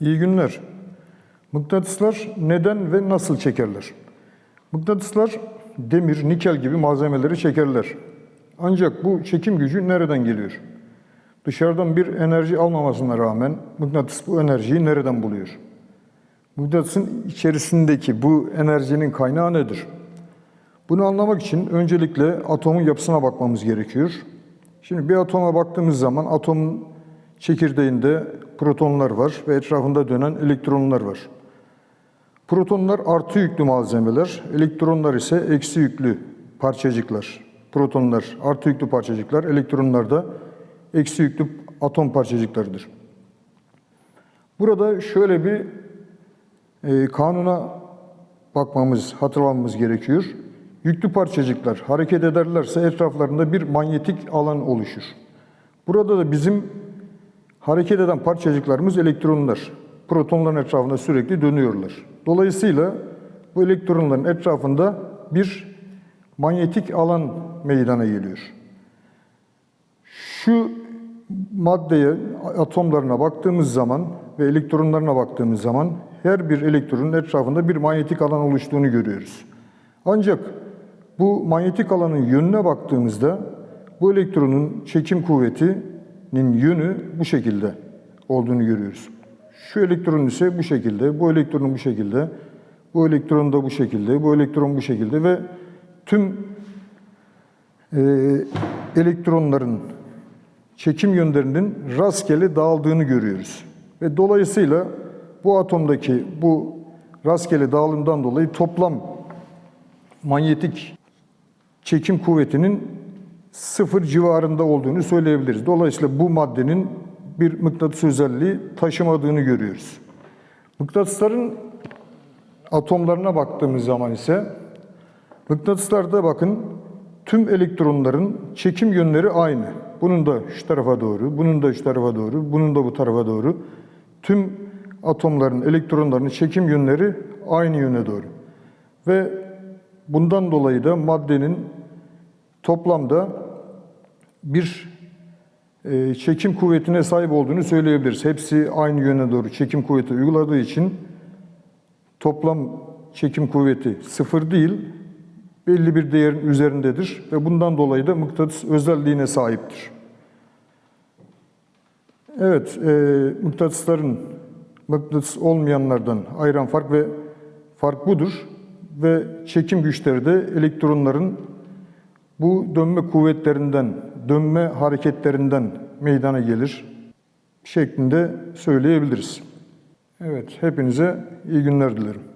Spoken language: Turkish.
İyi günler. Mıknatıslar neden ve nasıl çekerler? Mıknatıslar demir, nikel gibi malzemeleri çekerler. Ancak bu çekim gücü nereden geliyor? Dışarıdan bir enerji almamasına rağmen mıknatıs bu enerjiyi nereden buluyor? Mıknatısın içerisindeki bu enerjinin kaynağı nedir? Bunu anlamak için öncelikle atomun yapısına bakmamız gerekiyor. Şimdi bir atoma baktığımız zaman atomun çekirdeğinde protonlar var ve etrafında dönen elektronlar var. Protonlar artı yüklü malzemeler, elektronlar ise eksi yüklü parçacıklar. Protonlar artı yüklü parçacıklar, elektronlar da eksi yüklü atom parçacıklarıdır. Burada şöyle bir e, kanuna bakmamız, hatırlamamız gerekiyor. Yüklü parçacıklar hareket ederlerse etraflarında bir manyetik alan oluşur. Burada da bizim hareket eden parçacıklarımız elektronlar. Protonların etrafında sürekli dönüyorlar. Dolayısıyla bu elektronların etrafında bir manyetik alan meydana geliyor. Şu maddeye, atomlarına baktığımız zaman ve elektronlarına baktığımız zaman her bir elektronun etrafında bir manyetik alan oluştuğunu görüyoruz. Ancak bu manyetik alanın yönüne baktığımızda bu elektronun çekim kuvvetinin yönü bu şekilde olduğunu görüyoruz. Şu elektron ise bu şekilde, bu elektronun bu şekilde, bu elektron da bu şekilde, bu elektron bu şekilde ve tüm e, elektronların çekim yönlerinin rastgele dağıldığını görüyoruz. Ve dolayısıyla bu atomdaki bu rastgele dağılımdan dolayı toplam manyetik çekim kuvvetinin sıfır civarında olduğunu söyleyebiliriz. Dolayısıyla bu maddenin bir mıknatıs özelliği taşımadığını görüyoruz. Mıknatısların atomlarına baktığımız zaman ise mıknatıslarda bakın tüm elektronların çekim yönleri aynı. Bunun da şu tarafa doğru, bunun da şu tarafa doğru, bunun da bu tarafa doğru. Tüm atomların, elektronların çekim yönleri aynı yöne doğru. Ve bundan dolayı da maddenin toplamda bir e, çekim kuvvetine sahip olduğunu söyleyebiliriz. Hepsi aynı yöne doğru çekim kuvveti uyguladığı için toplam çekim kuvveti sıfır değil, belli bir değerin üzerindedir ve bundan dolayı da mıknatıs özelliğine sahiptir. Evet, e, mıknatısların mıknatıs olmayanlardan ayıran fark ve fark budur ve çekim güçleri de elektronların bu dönme kuvvetlerinden, dönme hareketlerinden meydana gelir şeklinde söyleyebiliriz. Evet, hepinize iyi günler dilerim.